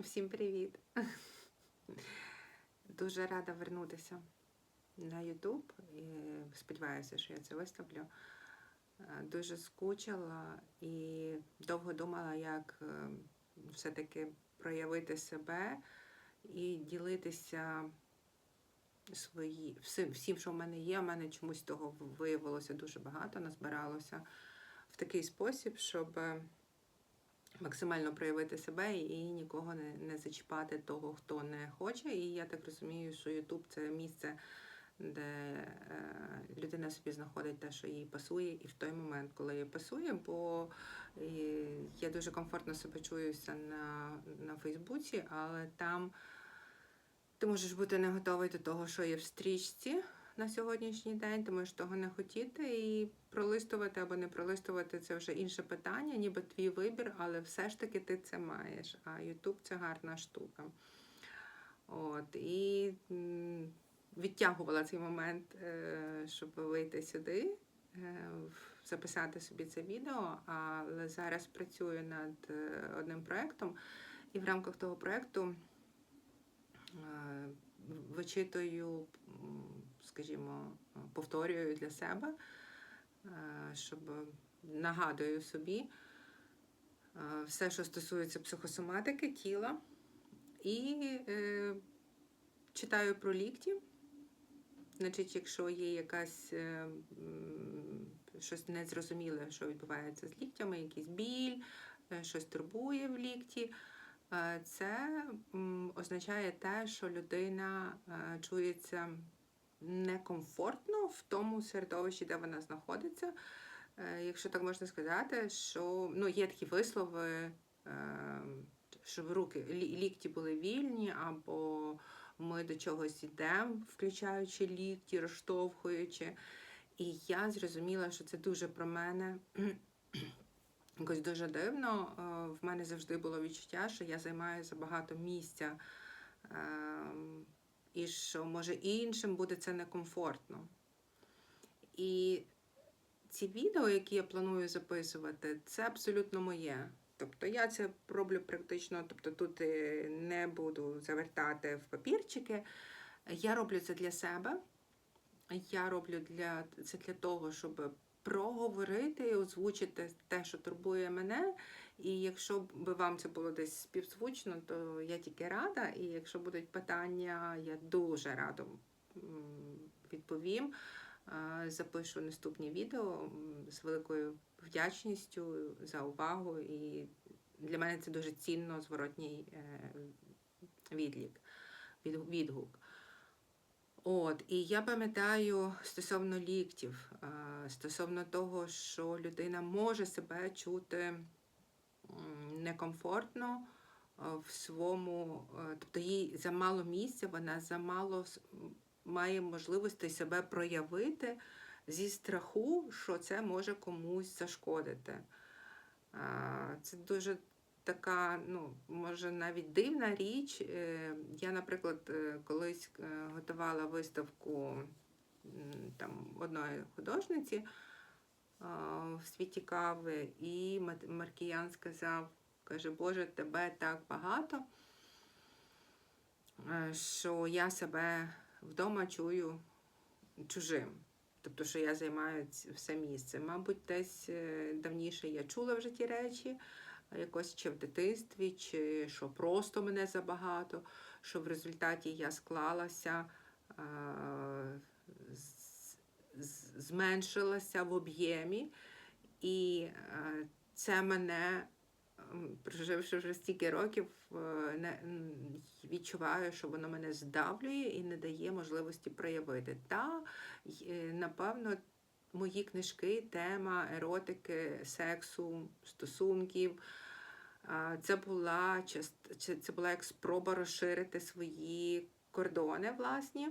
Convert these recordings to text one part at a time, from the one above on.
Всім привіт! Дуже рада вернутися на YouTube. І сподіваюся, що я це виставлю. Е, Дуже скучила і довго думала, як е, все-таки проявити себе і ділитися свої, всім, що в мене є. У мене чомусь того виявилося дуже багато, назбиралося в такий спосіб, щоб е, максимально проявити себе і нікого не, не зачіпати того, хто не хоче. І я так розумію, що Ютуб це місце, де е, людина собі знаходить те, що їй пасує, і в той момент, коли їй пасує, бо е, я дуже комфортно себе чуюся на, на Фейсбуці, але там ти можеш бути не готовий до того, що є в стрічці на сьогоднішній день, ти можеш того не хотіти і пролистувати або не пролистувати це вже інше питання, ніби твій вибір, але все ж таки ти це маєш. А YouTube це гарна штука. От, і відтягувала цей момент, е, щоб вийти сюди, е, записати собі це відео, але зараз працюю над е, одним проєктом, і в рамках того проєкту вичитую, скажімо, повторюю для себе, е, щоб нагадую собі е, все, що стосується психосоматики, тіла, і е, читаю про лікті. Значить, якщо є якась щось незрозуміле, що відбувається з ліктями, якийсь біль, щось турбує в лікті, це означає те, що людина чується некомфортно в тому середовищі, де вона знаходиться. Е, Якщо так можна сказати, що ну, є такі вислови, е, щоб руки лікті були вільні, або ми до чогось йдемо, включаючи лікті, розштовхуючи. І я зрозуміла, що це дуже про мене. Якось дуже дивно. Е, В мене завжди було відчуття, що я займаю забагато місця, ем, і що може іншим буде це некомфортно. І ці відео, які я планую записувати, це абсолютно моє. Тобто я це роблю практично, тобто тут е, не буду завертати в папірчики. Я роблю це для себе. Я роблю для, це для того, щоб проговорити і озвучити те, що турбує мене. І якщо б вам це було десь співзвучно, то я тільки рада. І якщо будуть питання, я дуже радо відповім. Запишу наступні відео з великою вдячністю за увагу. І для мене це дуже цінно зворотній е, відлік, відгук. От, і я пам'ятаю стосовно ліктів, стосовно того, що людина може себе чути некомфортно е, в своєму, е, тобто їй замало місця, вона замало має можливості себе проявити зі страху, що це може комусь зашкодити. Е, Це дуже така, ну, може, навіть дивна річ. Я, наприклад, колись готувала виставку там, одної художниці в світі кави, і Маркіян сказав, каже, Боже, тебе так багато, е, що я себе вдома чую чужим. Тобто, що я займаю все місце. Мабуть, десь е, давніше я чула вже ті речі, якось чи в дитинстві, чи що просто мене забагато, що в результаті я склалася, з- зменшилася в об'ємі, і е, це мене, проживши вже стільки років, е, відчуваю, що воно мене здавлює і не дає можливості проявити. Та, е, напевно, мої книжки, тема еротики, сексу, стосунків. Це була це була як спроба розширити свої кордони власні.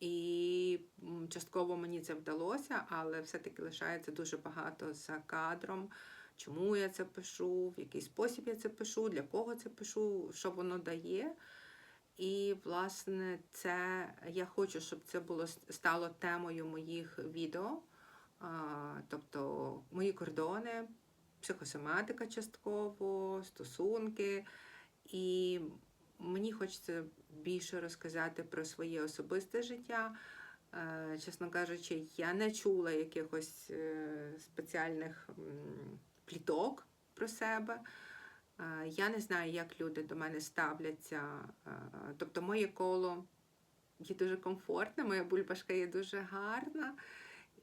І частково мені це вдалося, але все-таки лишається дуже багато за кадром. Чому я це пишу, в який спосіб я це пишу, для кого це пишу, що воно дає. І, власне, це я хочу, щоб це було стало темою моїх відео, тобто мої кордони, психосоматика частково, стосунки. І мені хочеться більше розказати про своє особисте життя. Е, Чесно кажучи, я не чула якихось е, спеціальних пліток про себе. Е, Я не знаю, як люди до мене ставляться. Тобто, моє коло є дуже комфортне, моя бульбашка є дуже гарна,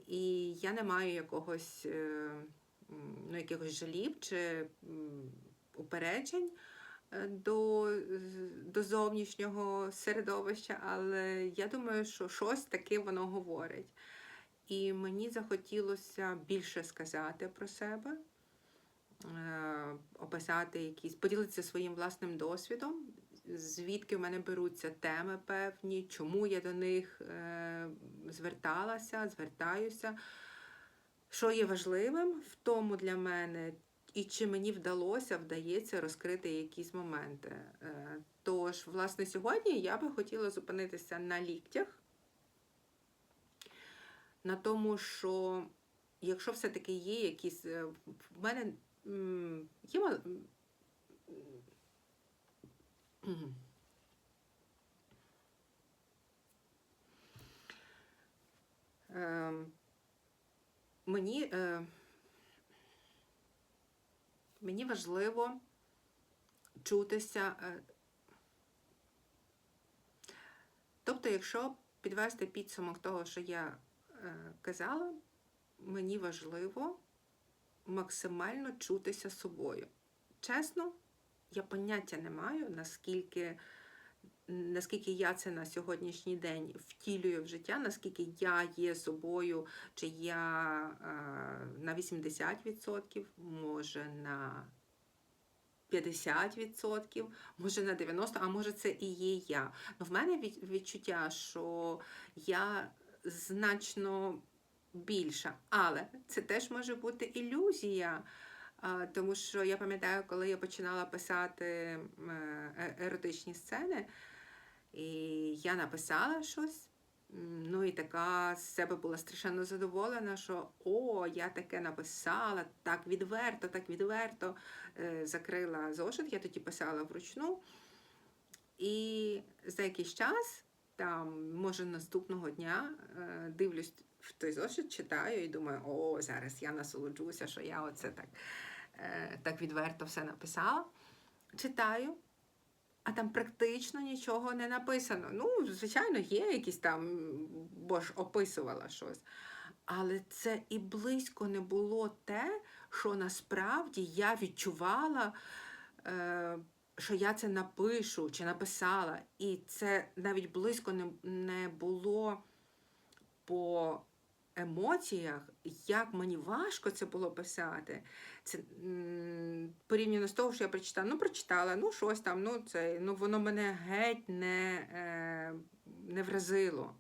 і я не маю якогось, ну, якихось жаліб чи упереджень до, до зовнішнього середовища, але я думаю, що щось таке воно говорить. І мені захотілося більше сказати про себе, е, описати якісь, поділитися своїм власним досвідом, звідки в мене беруться теми певні, чому я до них е, зверталася, звертаюся, що є важливим в тому для мене, і чи мені вдалося, вдається розкрити якісь моменти. Е, Тож, власне, сьогодні я би хотіла зупинитися на ліктях, на тому, що якщо все-таки є якісь. е, В мене є. Ем, Мені, е, мені важливо чутися. е, Тобто, якщо підвести підсумок того, що я е, казала, мені важливо максимально чутися собою. Чесно, я поняття не маю, наскільки, наскільки я це на сьогоднішній день втілюю в життя, наскільки я є собою, чи я на 80%, може на 50%, може на 90%, а може це і є я. Ну, в мене від- відчуття, що я значно більша, але це теж може бути ілюзія. Тому що я пам'ятаю, коли я починала писати е- еротичні сцени, і я написала щось. Ну і така з себе була страшенно задоволена, що о, я таке написала, так відверто, так відверто е, закрила зошит, я тоді писала вручну. І за якийсь час, там, може, наступного дня е, дивлюсь в той зошит, читаю і думаю, о, зараз я насолоджуся, що я оце так, е, так відверто все написала. Читаю, а там практично нічого не написано. Ну, звичайно, є якісь там, бо ж описувала щось. Але це і близько не було те, що насправді я відчувала, е, що я це напишу чи написала. І це навіть близько не, було по емоціях, як мені важко це було писати. Це порівняно з того, що я прочитала. Ну, прочитала, ну щось там, ну це ну воно мене геть не, е, не вразило.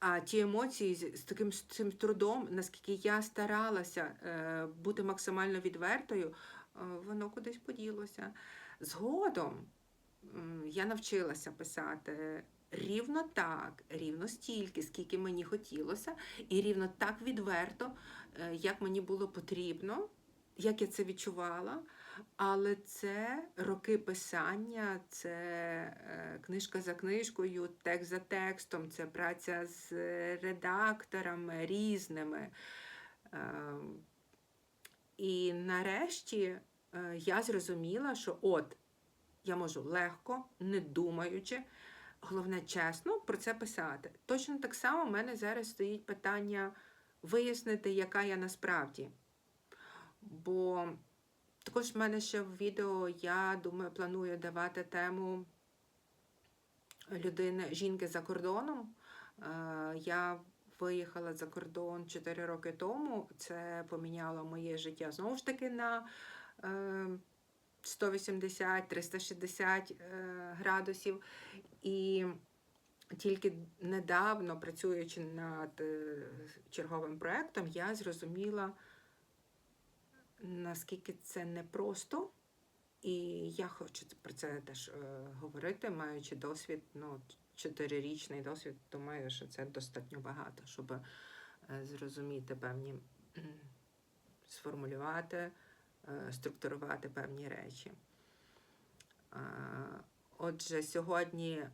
А ті емоції з, з таким з цим трудом, наскільки я старалася е, бути максимально відвертою, е, воно кудись поділося. Згодом м, я навчилася писати рівно так, рівно стільки, скільки мені хотілося, і рівно так відверто, е, як мені було потрібно, як я це відчувала. Але це роки писання, це е, книжка за книжкою, текст за текстом, це праця з редакторами різними. Е, І нарешті е, я зрозуміла, що от я можу легко, не думаючи, головне чесно про це писати. Точно так само в мене зараз стоїть питання вияснити, яка я насправді. Бо також в мене ще в відео, я думаю, планую давати тему людини, жінки за кордоном. Е, Я виїхала за кордон 4 роки тому. Це поміняло моє життя знову ж таки на е, 180-360 е, градусів. І тільки недавно, працюючи над е, черговим проєктом, я зрозуміла, наскільки це непросто. І я хочу про це теж е, говорити, маючи досвід, ну, чотирирічний досвід, думаю, що це достатньо багато, щоб е, зрозуміти певні, сформулювати, е, структурувати певні речі. Отже, сьогодні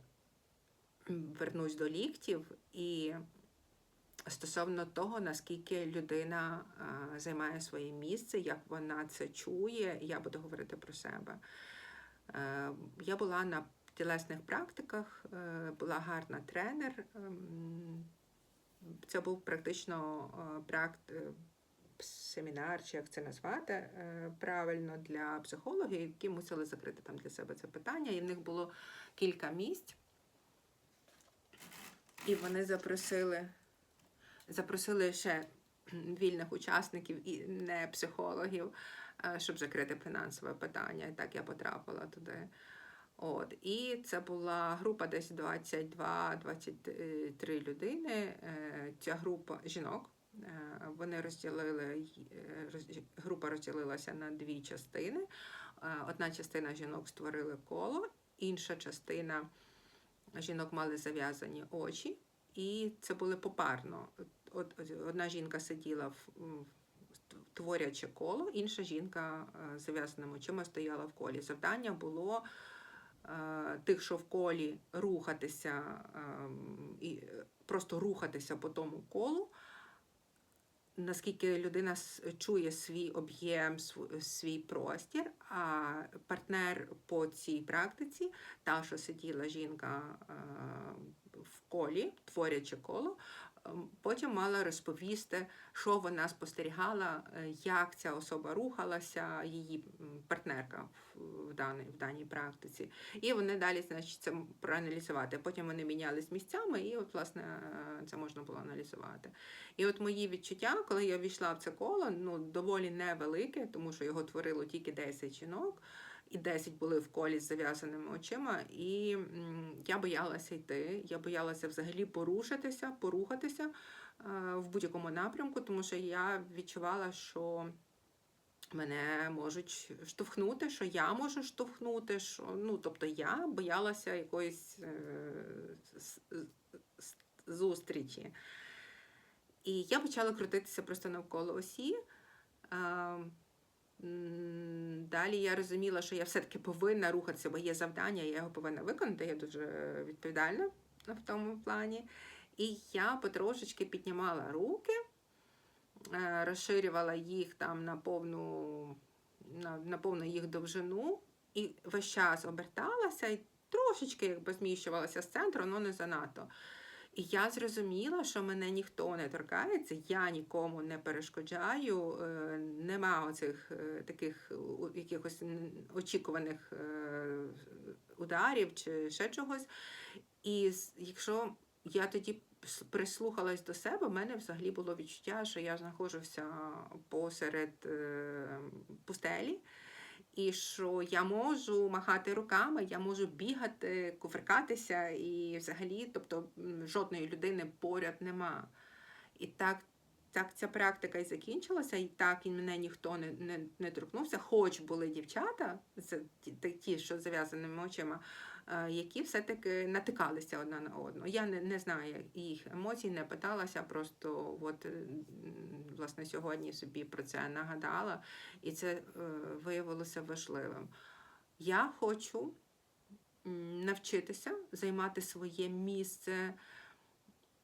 вернусь до ліктів і стосовно того, наскільки людина займає своє місце, як вона це чує, я буду говорити про себе. Е, Я була на тілесних практиках, е, була гарна тренер. ем, Це був практично е, семінар, чи як це назвати правильно для психологів, які мусили закрити там для себе це питання. І в них було кілька місць. І вони запросили, запросили ще вільних учасників і не психологів, е, щоб закрити фінансове питання. І так я потрапила туди. От. І це була група десь 22-23 людини. Е, Ця група жінок. Е, Вони розділили група розділилася на дві частини. Одна частина жінок створили коло, інша частина жінок мали зав'язані очі, і це були попарно. Одна жінка сиділа в, творяче коло, інша жінка е, з зав'язаними очима стояла в колі. Завдання було е, тих, що в колі рухатися ем, і е, просто рухатися по тому колу. Наскільки людина чує свій об'єм, свій простір, а партнер по цій практиці, та, що сиділа жінка е, в колі, творячи коло, потім мала розповісти, що вона спостерігала, е, як ця особа рухалася, її партнерка в, в, даній, в даній практиці. І вони далі, значить, це проаналізувати. Потім вони мінялись місцями, і от, власне, е, це можна було аналізувати. І от мої відчуття, коли я війшла в це коло, ну доволі невелике, тому що його творило тільки 10 жінок, і 10 були в колі з зав'язаними очима. І я боялася йти. Я боялася взагалі порушитися, порухатися е, в будь-якому напрямку, тому що я відчувала, що. Мене можуть штовхнути, що я можу штовхнути, що ну тобто я боялася якоїсь е, зустрічі. І я почала крутитися просто навколо осі. Далі я розуміла, що я все-таки повинна рухатися, бо є завдання, я його повинна виконати. Я дуже відповідальна в тому плані. І я потрошечки піднімала руки, е, розширювала їх там на повну, на, на повну їх довжину, і весь час оберталася і трошечки якби зміщувалася з центру, але не занадто. І я зрозуміла, що мене ніхто не торкається, я нікому не перешкоджаю, е, нема оцих е, таких якихось очікуваних е, ударів чи ще чогось. І якщо я тоді прислухалась до себе, в мене взагалі було відчуття, що я знаходжуся посеред пустелі. І що я можу махати руками, я можу бігати, кувиркатися, і взагалі, тобто жодної людини поряд нема. І так, так ця практика і закінчилася, і так і мене ніхто не, не, не торкнувся, хоч були дівчата, це ті, що з зав'язаними очима, які все-таки натикалися одна на одну. Я не, не знаю їх емоцій, не питалася, просто от, е, власне сьогодні собі про це нагадала, і це е, виявилося важливим. Я хочу навчитися займати своє місце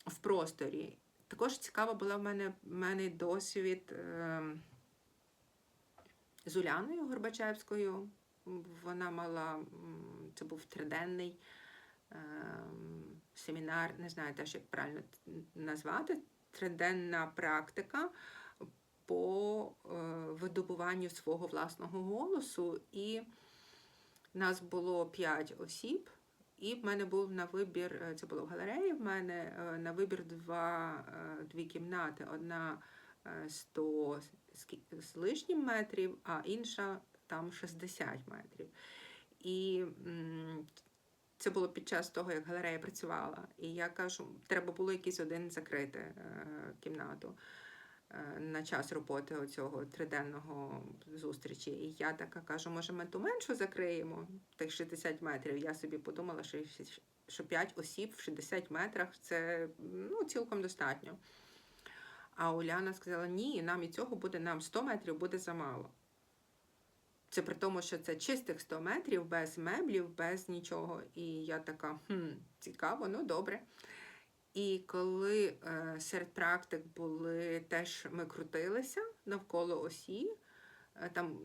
в просторі. Також цікава була в мене, в мене досвід е, з Уляною Горбачевською. Вона мала, це був триденний е, семінар, не знаю теж, як правильно назвати, триденна практика по е, видобуванню свого власного голосу. І нас було п'ять осіб, і в мене був на вибір, е, це було в галереї, в мене на вибір два, дві кімнати. Одна е, 100 з кі- з лишнім метрів, а інша там 60 метрів. І це було під час того, як галерея працювала. І я кажу, треба було якийсь один закрити е, кімнату е, на час роботи оцього триденного зустрічі. І я така кажу, може, ми ту меншу закриємо, тих 60 метрів. Я собі подумала, що, що 5 осіб в 60 метрах це ну, цілком достатньо. А Уляна сказала, ні, нам і цього буде, нам 100 метрів буде замало. Це при тому, що це чистих 100 метрів, без меблів, без нічого. І я така, хм, цікаво, ну добре. І коли е, серед практик були теж ми крутилися навколо осі, е, там,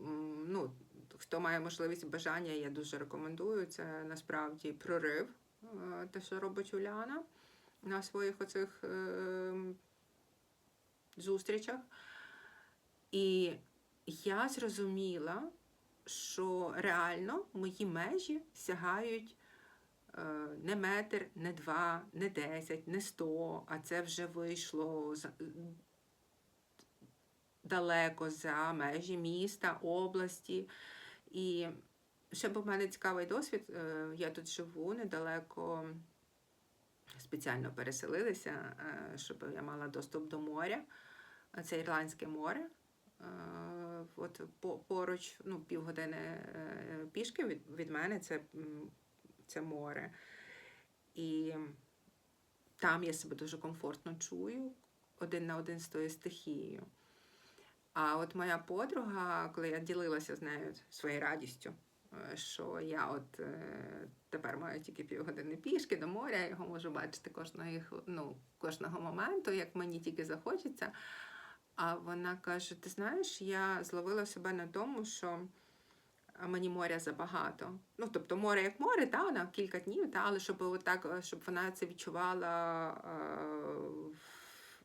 ну, хто має можливість бажання, я дуже рекомендую. Це насправді прорив, е, те, що робить Уляна на своїх оцих е, зустрічах. І я зрозуміла, що реально мої межі сягають е, не метр, не два, не десять, не сто, а це вже вийшло далеко за межі міста, області. І ще був в мене цікавий досвід. Е, Я тут живу недалеко, спеціально переселилися, е, щоб я мала доступ до моря. Це Ірландське море. От поруч, ну, півгодини е, пішки від, від мене це, це море. І там я себе дуже комфортно чую один на один з тою стихією. А от моя подруга, коли я ділилася з нею своєю радістю, е, що я от е, тепер маю тільки півгодини пішки до моря, я його можу бачити кожного, ну, кожного моменту, як мені тільки захочеться. А вона каже: Ти знаєш, я зловила себе на тому, що мені моря забагато. Ну, тобто море як море, та, на кілька днів, та, але щоб отак, е, щоб вона це відчувала,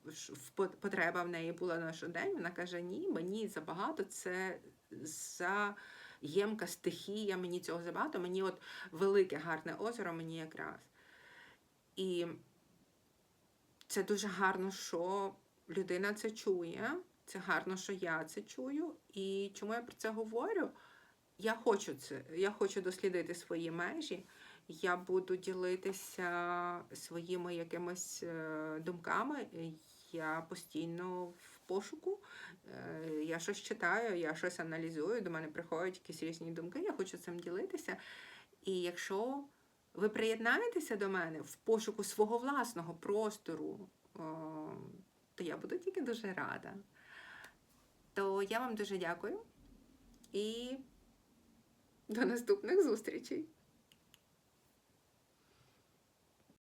е, потреба в неї була на щодень. Вона каже: Ні, мені забагато, це за ємка стихія, мені цього забагато, мені от велике гарне озеро, мені якраз. І це дуже гарно, що людина це чує. Це гарно, що я це чую. І чому я про це говорю? Я хочу це, я хочу дослідити свої межі. Я буду ділитися своїми якимись е, думками. Я постійно в пошуку. Е, Я щось читаю, я щось аналізую, до мене приходять якісь різні думки. Я хочу цим ділитися. І якщо ви приєднаєтеся до мене в пошуку свого власного простору, о, то я буду тільки дуже рада. То я вам дуже дякую і до наступних зустрічей!